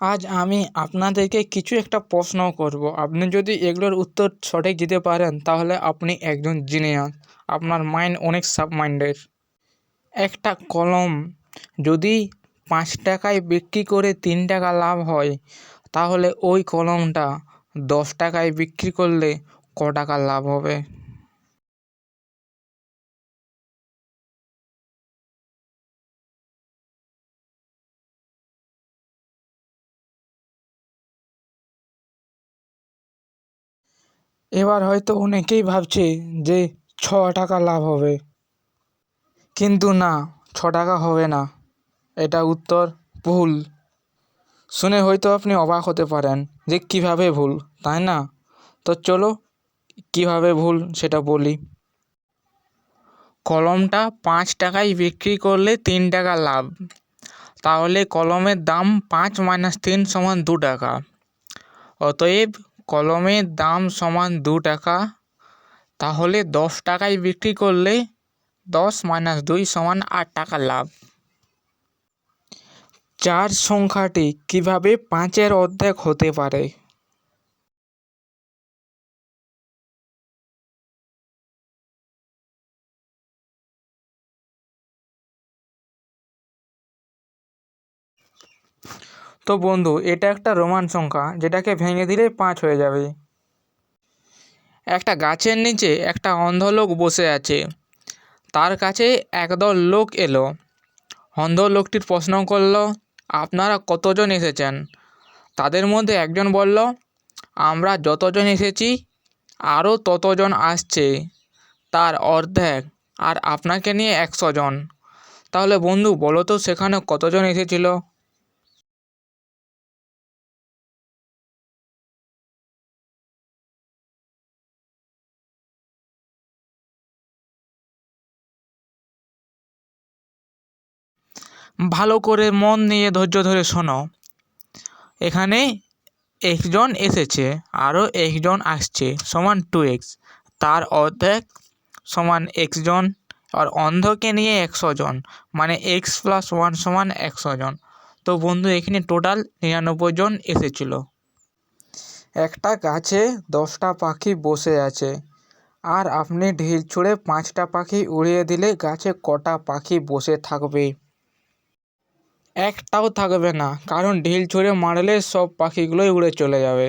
আজ আমি আপনাদেরকে কিছু একটা প্রশ্ন করব। আপনি যদি এগুলোর উত্তর সঠিক দিতে পারেন, তাহলে আপনি একজন জিনিয়াস আপনার মাইন্ড অনেক সাব মাইন্ডের একটা কলম যদি পাঁচ টাকায় বিক্রি করে তিন টাকা লাভ হয়, তাহলে ওই কলমটা দশ টাকায় বিক্রি করলে ক টাকা লাভ হবে? এবার হয়তো অনেকেই ভাবছে যে ছ টাকা লাভ হবে। কিন্তু না, ছ টাকা হবে না। এটা উত্তর ভুল। শুনে হয়তো আপনি অবাক হতে পারেন যে কীভাবে ভুল, তাই না? তো চলো, কীভাবে ভুল সেটা বলি। কলমটা পাঁচ টাকায় বিক্রি করলে তিন টাকা লাভ। তাহলে কলমের দাম পাঁচ মাইনাস তিন সমান দু টাকা। অতএব কলমের দাম সমান দু টাকা, তাহলে দশ টাকায় বিক্রি করলে দশ মাইনাস দুই সমান আট টাকা লাভ। চার সংখ্যাটি কীভাবে পাঁচের অর্ধেক হতে পারে? তো বন্ধু, এটা একটা রোমান সংখ্যা, যেটাকে ভেঙে দিলে পাঁচ হয়ে যাবে। একটা গাছের নিচে একটা অন্ধ লোক বসে আছে। তার কাছে একদল লোক এলো। অন্ধ লোকটির প্রশ্ন করল, আপনারা কতজন এসেছেন? তাদের মধ্যে একজন বলল, আমরা যতজন এসেছি, আরও ততজন আসছে। তার অর্ধেক, আর আপনাকে নিয়ে একশো জন। তাহলে বন্ধু, বলো তো সেখানে কতজন এসেছিল? ভালো করে মন দিয়ে ধৈর্য ধরে শোনো। এখানে একজন এসেছে আরও একজন আসছে, সমান টু এক্স তার অর্ধেক সমান এক্স জন, আর অন্ধকে নিয়ে একশো জন মানে এক্স প্লাস ওয়ান সমান একশো জন। তো বন্ধু, এখানে টোটাল নিরানব্বই জন এসেছিল। একটা গাছে দশটা পাখি বসে আছে, আর আপনি ঢিল ছুঁড়ে পাঁচটা পাখি উড়িয়ে দিলে গাছে কটা পাখি বসে থাকবে। একটাও থাকবে না। কারণ ঢিল ছুঁড়ে মারলে সব পাখিগুলোই উড়ে চলে যাবে।